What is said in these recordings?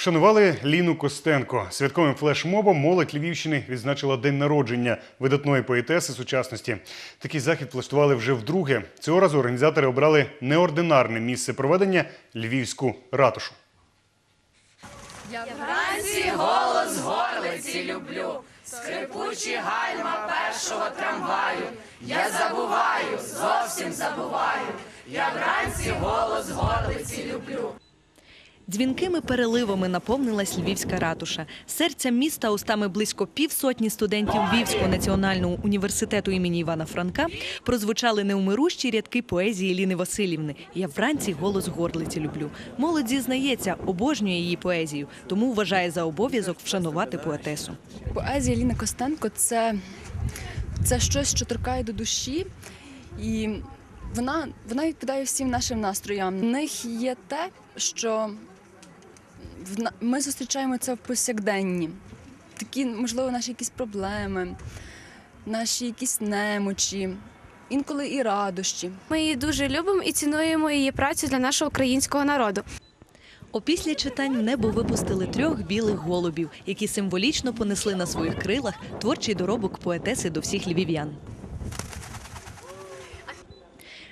Вшанували Ліну Костенко. Святковим флешмобом молодь Львівщини відзначила день народження видатної поетеси сучасності. Такий захід влаштували вже вдруге. Цього разу організатори обрали неординарне місце проведення львівську ратушу. Я Вранці голос горлиці люблю, скрипучі гальма першого трамваю. Я забуваю, зовсім забуваю. Я вранці голос горлиці люблю. Дзвінкими переливами наповнилась львівська ратуша. Серця міста устами близько півсотні студентів Львівського національного університету імені Івана Франка прозвучали неумирущі рядки поезії Ліни Васильівни. Я вранці голос горлиці люблю. Молодь зізнається, обожнює її поезію, тому вважає за обов'язок вшанувати поетесу. Поезія Ліни Костенко це, це щось, що торкає до душі, і вона, вона відповідає всім нашим настроям. В них є те, що ми зустрічаємо це в повсякденні. Такі, можливо, наші якісь проблеми, наші якісь немочі, інколи і радощі. Ми її дуже любимо і цінуємо її працю для нашого українського народу. Опісля читань в небо випустили трьох білих голубів, які символічно понесли на своїх крилах творчий доробок поетеси до всіх львів'ян.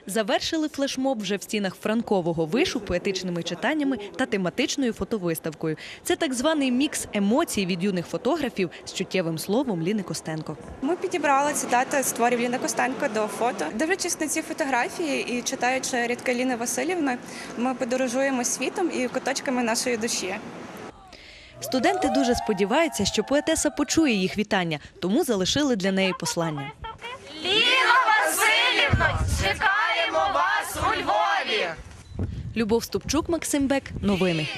Завершили флешмоб вже в стінах франкового вишу поетичними читаннями та тематичною фотовиставкою. Це так званий мікс емоцій від юних фотографів з чуттєвим словом Ліни Костенко. Ми підібрали цитати з творів Ліни Костенко до фото. Дивлячись на ці фотографії і читаючи рядки Ліни Васильівни, ми подорожуємо світом і куточками нашої душі. Студенти дуже сподіваються, що поетеса почує їх вітання, тому залишили для неї послання. Любов Ступчук, Максим Бек. Новини.